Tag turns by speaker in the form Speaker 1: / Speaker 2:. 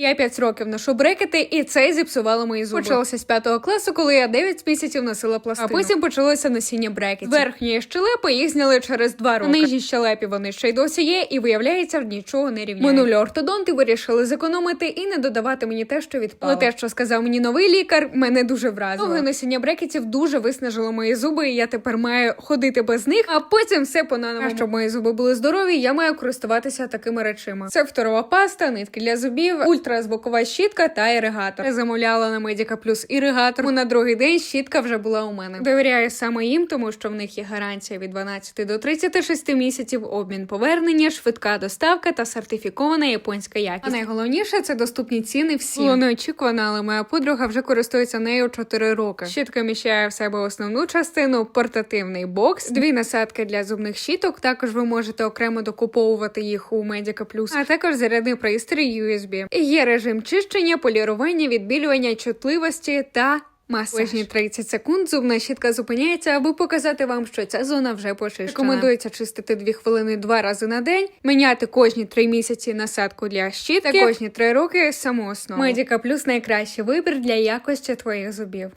Speaker 1: Я 5 років ношу брекети, і це зіпсувало мої зуби. Почалося з 5 класу, коли я 9 місяців носила пластину. А потім почалося носіння брекетів. З верхньої щелепи їх зняли через 2 роки. Нижній щелепі вони ще й досі є, і виявляється, нічого не рівняє. Минулі ортодонти вирішили зекономити і не додавати мені те, що відпало. Але те, що сказав мені новий лікар, мене дуже вразило. Довге носіння брекетів дуже виснажило мої зуби, і я тепер маю ходити без них, а потім все по наново. А щоб мої зуби були здорові, я маю користуватися такими речима. Це фторова паста, нитки для зубів, ультразвукова щітка та іригатор. Замовляла на Медіка Плюс іригатор. На другий день щітка вже була у мене. Довіряю саме їм, тому що в них є гарантія від 12 до 36 місяців, обмін повернення, швидка доставка та сертифікована японська якість. А найголовніше це доступні ціни всім. Було неочікувано, але моя подруга вже користується нею 4 роки. Щітка міщає в себе основну частину, портативний бокс, дві насадки для зубних щіток. Також ви можете окремо докуповувати їх у Medica Plus, а також зарядний пристрій USB. Є режим чищення, полірування, відбілювання чутливості та. Масаж. Кожні 30 секунд зубна щітка зупиняється, аби показати вам, що ця зона вже почищена. Рекомендується чистити 2 хвилини два рази на день, міняти кожні 3 місяці насадку для щітки та кожні 3 роки саму основу. Медіка плюс найкращий вибір для якості твоїх зубів.